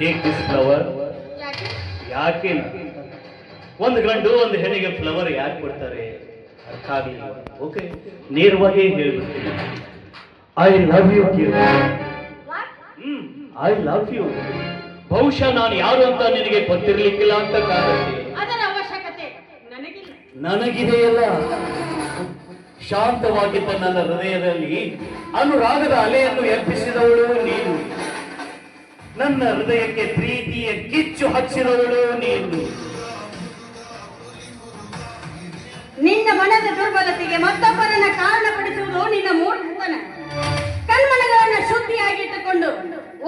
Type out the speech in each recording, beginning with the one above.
Take this flower ಯಾಕೆ? ಒಂದು ಗಂಡು ಒಂದು ಹೆಣ್ಣಿಗೆ ಫ್ಲವರ್ ಯಾಕೆ ಕೊಡ್ತಾರೆ? ಅರ್ಥ ಆಗಲಿಲ್ಲ. ಓಕೆ ನೇರವಾಗಿ ಹೇಳ್ಬಿಡ್ತೀನಿ. I love you what I love you ಬಹುಶಃ ನಾನು ಯಾರು ಅಂತ ನಿನಗೆ ಗೊತ್ತಿರ್ಲಿಕ್ಕಿಲ್ಲ ಅಂತ ಕಾಣುತ್ತೆ. ಅದರ ಅವಶ್ಯಕತೆ ನನಗಿಲ್ಲ. ನನಗಿದೆಯಲ್ಲ ಶಾಂತವಾಗಿದ್ದ ನನ್ನ ಹೃದಯದಲ್ಲಿ ಅನುರಾಗದ ಅಲೆಯನ್ನು ಎಬ್ಬಿಸಿದವಳು ನೀನು. ನನ್ನ ಹೃದಯಕ್ಕೆ ಪ್ರೀತಿಯ ಕಿಚ್ಚು ಹಚ್ಚಿರುವಳು ನೀನು. ನಿನ್ನ ಮನದ ದುರ್ಬಲತೆಗೆ ಮತ್ತೊಬ್ಬರನ್ನ ಕಾರಣಪಡಿಸುವುದು ನಿನ್ನ ಮೂರ್ಖತನ ಕಣ್ಮನಗಳನ್ನ ಶುದ್ಧಿಯಾಗಿಟ್ಟುಕೊಂಡು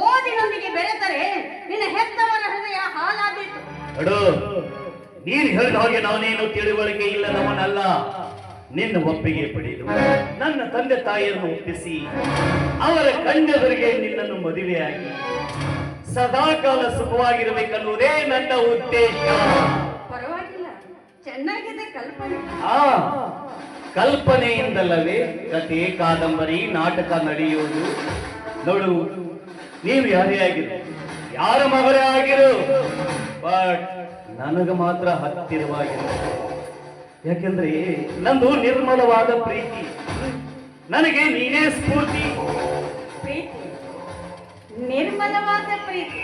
ಓದಿನೊಂದಿಗೆ ಬೆರೆತರೆ ನಿನ್ನ ಹೆತ್ತವರ ಹೃದಯ ಹಾಲಾದೀತು ನೀನ್ ನೀನು ಹೇಳಿದ ಹಾಗೆ ನಾನೇನು ತಿಳುವಳಿಕೆ ಇಲ್ಲದವನಲ್ಲ. ನಿನ್ನ ಒಪ್ಪಿಗೆ ಪಡೆದು ನನ್ನ ತಂದೆ ತಾಯಿಯನ್ನು ಒಪ್ಪಿಸಿ ಅವರ ಕಂಡವರಿಗೆ ನಿನ್ನನ್ನು ಮದುವೆಯಾಗಿ. ಸದಾಕಾಲ ಸುಖವಾಗಿರಬೇಕನ್ನುವುದೇ ನನ್ನ ಉದ್ದೇಶ. ಪರವಾಗಿಲ್ಲ ಚೆನ್ನಾಗಿದೆ ಕಲ್ಪನೆ. ಆ ಕಲ್ಪನೆಯಿಂದಲ್ಲವೇ ಕಥೆ ಕಾದಂಬರಿ ನಾಟಕ ನಡೆಯುವುದು. ನೋಡು ನೀವು ಯಾರೇ ಆಗಿರು ಯಾರ ಮಗಳೇ ಆಗಿರು ಬಟ್ ನನಗೆ ಮಾತ್ರ ಹತ್ತಿರವಾಗಿರು. ಯಾಕೆಂದ್ರೆ ನಂದು ನಿರ್ಮಲವಾದ ಪ್ರೀತಿ. ನನಗೆ ನೀನೇ ಸ್ಫೂರ್ತಿ. ನಿರ್ಮಲವಾದ ಪ್ರೀತಿ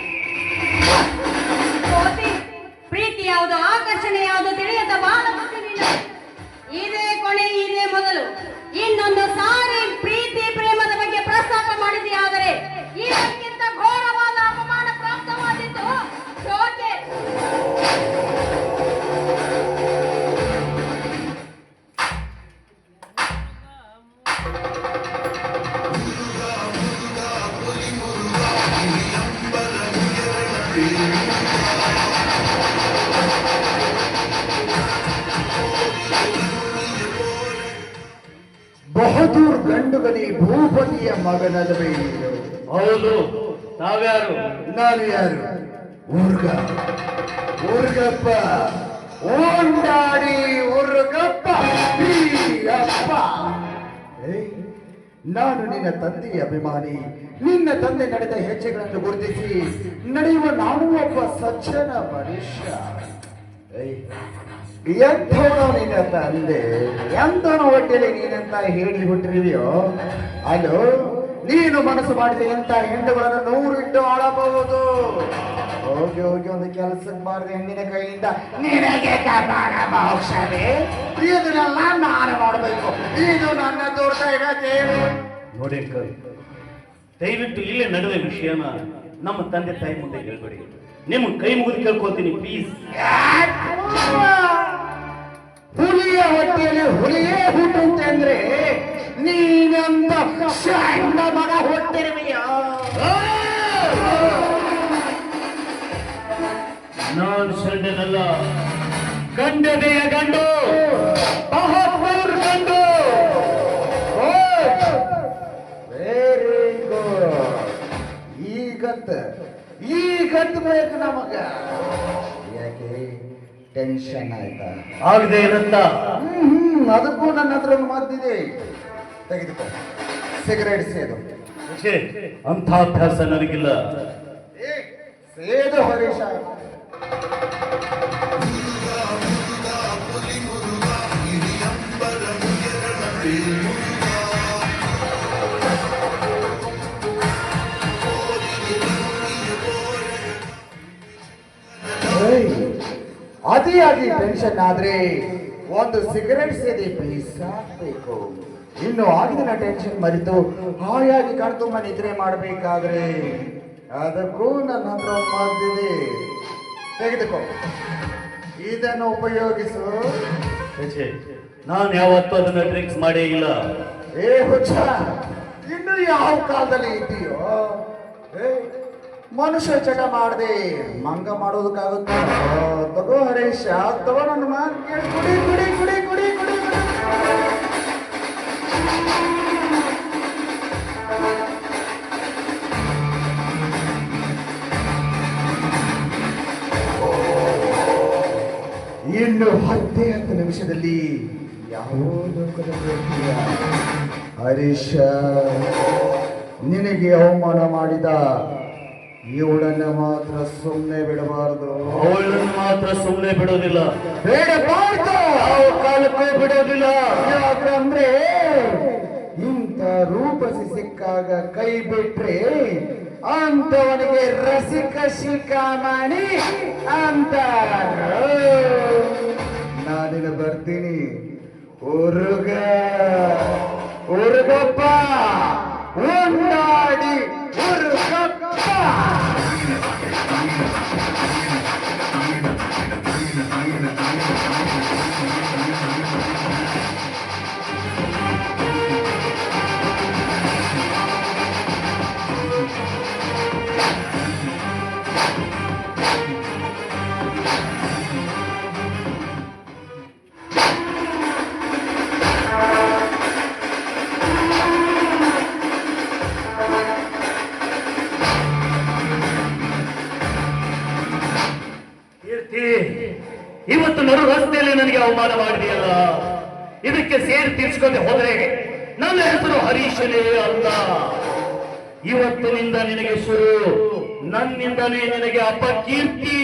ಬಹದ್ದೂರ್ ಗಂಡುಗಲಿ ಭೂಪತಿಯ ಮಗನಲ್ಲವೇ ನೀನು? ಹೌದು ತಾವ್ಯಾರು ನಾನು ಯಾರು ಊರ್ಗ ಊರ್ಗಪ್ಪ ಓಂಡಾಡಿ ಊರ್ಗಪ್ಪ ನಾನು ನಿನ್ನ ತಂದೆಯ ಅಭಿಮಾನಿ. ನಿನ್ನ ತಂದೆ ನಡೆದ ಹೆಜ್ಜೆಗಳನ್ನು ಗುರುತಿಸಿ ನಡೆಯುವ ನಾನು ಒಬ್ಬ ಸಜ್ಜನ ಮನುಷ್ಯ. ಎಂಥವನು ನಿನ್ನ ತಂದೆ. ಎಂಥವನ ಹೊಟ್ಟೆಯಲ್ಲಿ ನೀನಂತ ಹೇಳಿ ಹುಟ್ಟಿರುವೆಯೋ? ಅಲ್ಲೋ ನೀನು ಮನಸ್ಸು ಮಾಡಿದ ಎಂತ ಹೆಣ್ಣುಗಳನ್ನು ನೂರಿಟ್ಟು ಆಳಬಹುದು. ಹೋಗಿ ಹೋಗಿ ಒಂದು ಕೆಲಸ ಬಾರದೆ ಹೆಣ್ಣಿನ ಕೈಯಿಂದ ನಿನಗೆ ಕಪಾಳ ಮೋಕ್ಷವೇ? ಇದನ್ನೆಲ್ಲ ನಾನು ಮಾಡಬೇಕು ಇದು ನನ್ನ ದುರ್ದೈವತೆ ನೋಡಿ ಅಂಕಲ್ ದಯವಿಟ್ಟು ಇಲ್ಲೇ ನಡುವೆ ವಿಷಯನ ನಮ್ಮ ತಂದೆ ತಾಯಿ ಮುಂದೆ ಹೇಳ್ಬೇಡಿ. ನಿಮ್ಮ ಕೈ ಮುಗಿದು ಕೇಳ್ಕೊತೀನಿ ಪ್ಲೀಸ್ ಹುಲಿಯ ಹೊಟ್ಟೆಯಲ್ಲಿ ಹುಲಿಯೇ ಹುಟ್ಟುತ್ತೆ ಅಂದ್ರೆ ನೀನೊಂದು ಸಣ್ಣ ಮಗ ಹುಟ್ಟಿರುವೆಯೋ? ನಾನ್ ಶರಣನಲ್ಲ ಗಂಡದೆಯ ಗಂಡು ಬಹದ್ದೂರ್ ಗಂಡು. Very good ಈಗತ್ತ. ಈಗತ್ ಬೇಕು ನಮಗ. ಯಾಕೆ? ಟೆನ್ಷನ್ ಆಯ್ತಾ? ಆಗದೆ ಇರುತ್ತ. ಹ್ಮ್ ಅದಕ್ಕೂ ನನ್ನ ಹತ್ರ ಒಂದು ಮಾತಿದೆ. ತೆಗೆದುಕೋ. ಸಿಗರೇಟ್ ಸೇದು. ಅಂಥ ಅಭ್ಯಾಸ ನನಗಿಲ್ಲ. ಏ, ಸೇದು ಹರೀಶ. ಅತಿಯಾಗಿ ಟೆನ್ಷನ್ ಆದ್ರೆ ಒಂದು ಸಿಗರೆಟ್ ಸೇದಿ ಬೀಸಾಕ್ಬೇಕು ಇನ್ನು ಆಗಿನ ಟೆನ್ಷನ್ ಮರೆತು ಹಾಯಾಗಿ ಕಣ್ತುಂಬ ನಿದ್ರೆ ಮಾಡಬೇಕಾದ್ರೆ ಅದಕ್ಕೂ ನನ್ನ ಹತ್ರ ಮಾತಿದೆ ತೆಗೆದುಕೋ. ಇದನ್ನು ಉಪಯೋಗಿಸು. ನಾನು ಯಾವತ್ತೂ ಅದನ್ನ ಡ್ರಿಂಕ್ಸ್ ಮಾಡೇ ಇಲ್ಲ. ಏ ಹುಚ್ಚ ಇನ್ನು ಯಾವ ಕಾಲದಲ್ಲಿ ಇದೆಯೋ? ಮನುಷ್ಯ ಚಟ ಮಾಡದೆ ಮಂಗ ಮಾಡೋದಕ್ಕಾಗುತ್ತೆ? ತಗೋ ಹರೀಶ ತಗೋ ನನ್ನ ಮಾತು ಕುಡಿ ಕುಡಿ ಕುಡಿ ಕುಡಿ ಕುಡಿ ಕುಡಿ. ಹತ್ತು ನಿಮಿಷದಲ್ಲಿ ಯಾವ ಲೋಕದ? ಹರೀಶ ನಿನಗೆ ಅವಮಾನ ಮಾಡಿದ ಇವಳನ್ನ ಮಾತ್ರ ಸುಮ್ಮನೆ ಬಿಡಬಾರದು. ಅವಳನ್ನು ಮಾತ್ರ ಸುಮ್ಮನೆ ಬಿಡೋದಿಲ್ಲ. ಬೇಡಬಾರ್ದು ಕಾಲಕ್ಕೂ ಬಿಡೋದಿಲ್ಲ. ಯಾಕಂದ್ರೆ ಇಂಥ ರೂಪಸಿ ಸಿಕ್ಕಾಗ ಕೈ ಬಿಟ್ರೆ ಅಂತವನಿಗೆ ರಸಿಕ ಶಿಖಾಮಣಿ ಅಂತ. ನಾನಿನ ಬರ್ತೀನಿ. ಉರುಗ ಉರುಗಪ್ಪ ಉಂಡಾಡಿ ಇವತ್ತು ನಡು ರಸ್ತೆಯಲ್ಲಿ ನನಗೆ ಅವಮಾನ ಮಾಡಿದೆಯಲ್ಲ? ಇದಕ್ಕೆ ಸೇರಿ ತೀರ್ಸ್ಕೊಂಡೆ ಹೋದ್ರೆ ನನ್ನ ಹೆಸರು ಹರೀಶನೇ ಅಲ್ಲ ಇವತ್ತಿನಿಂದ ನಿನಗೆ ಶುರು, ನನ್ನಿಂದಲೇ ನಿನಗೆ ಅಪಕೀರ್ತಿ.